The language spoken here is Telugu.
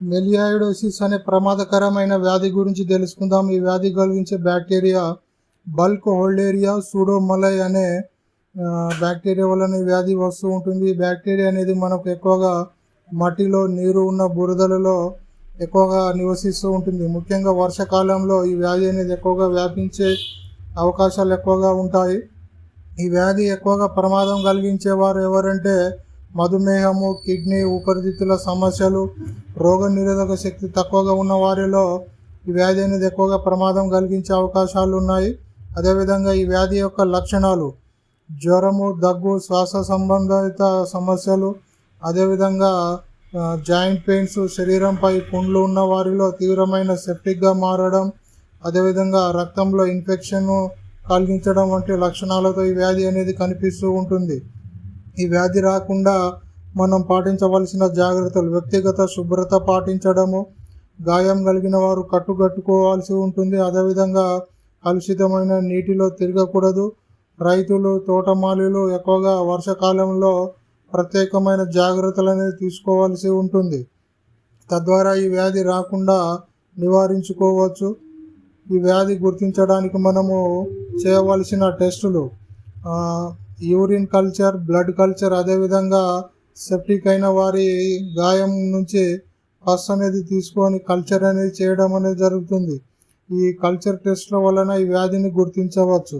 మెలియాయిడోసిస్ అనే ప్రమాదకరమైన వ్యాధి గురించి తెలుసుకుందాం. ఈ వ్యాధి కలిగించే బ్యాక్టీరియా బల్క్ హోల్డేరియా సూడోమలై అనే బ్యాక్టీరియా వలన వ్యాధి వస్తూ ఉంటుంది. ఈ బ్యాక్టీరియా అనేది మనకు ఎక్కువగా మట్టిలో నీరు ఉన్న బురదలలో ఎక్కువగా నివసిస్తూ ఉంటుంది. ముఖ్యంగా వర్షాకాలంలో ఈ వ్యాధి అనేది ఎక్కువగా వ్యాపించే అవకాశాలు ఎక్కువగా ఉంటాయి. ఈ వ్యాధి ఎక్కువగా ప్రమాదం కలిగించేవారు ఎవరంటే మధుమేహము కిడ్నీ ఊపిరితిత్తుల సమస్యలు రోగ నిరోధక శక్తి తక్కువగా ఉన్న వారిలో ఈ వ్యాధి అనేది ఎక్కువగా ప్రమాదం కలిగించే అవకాశాలు ఉన్నాయి. అదేవిధంగా ఈ వ్యాధి యొక్క లక్షణాలు జ్వరము దగ్గు శ్వాస సంబంధిత సమస్యలు అదేవిధంగా జాయింట్ పెయిన్స్ శరీరంపై పుండ్లు ఉన్న వారిలో తీవ్రమైన సెప్టిక్గా మారడం అదేవిధంగా రక్తంలో ఇన్ఫెక్షన్ కలిగించడం వంటి లక్షణాలతో ఈ వ్యాధి అనేది కనిపిస్తూ ఉంటుంది. ఈ వ్యాధి రాకుండా మనం పాటించవలసిన జాగ్రత్తలు వ్యక్తిగత శుభ్రత పాటించడము గాయం కలిగిన వారు కట్టుకట్టుకోవాల్సి ఉంటుంది. అదేవిధంగా కలుషితమైన నీటిలో తిరగకూడదు. రైతులు తోటమాలీలు ఎక్కువగా వర్షాకాలంలో ప్రత్యేకమైన జాగ్రత్తలు అనేది తీసుకోవాల్సి ఉంటుంది. తద్వారా ఈ వ్యాధి రాకుండా నివారించుకోవచ్చు. ఈ వ్యాధి గుర్తించడానికి మనము చేయవలసిన టెస్టులు యూరిన్ కల్చర్ బ్లడ్ కల్చర్ అదేవిధంగా సెప్టిక్ అయిన వారి గాయం నుంచి పస్ అనేది తీసుకొని కల్చర్ అనేది చేయడం అనేది జరుగుతుంది. ఈ కల్చర్ టెస్ట్ల వలన ఈ వ్యాధిని గుర్తించవచ్చు.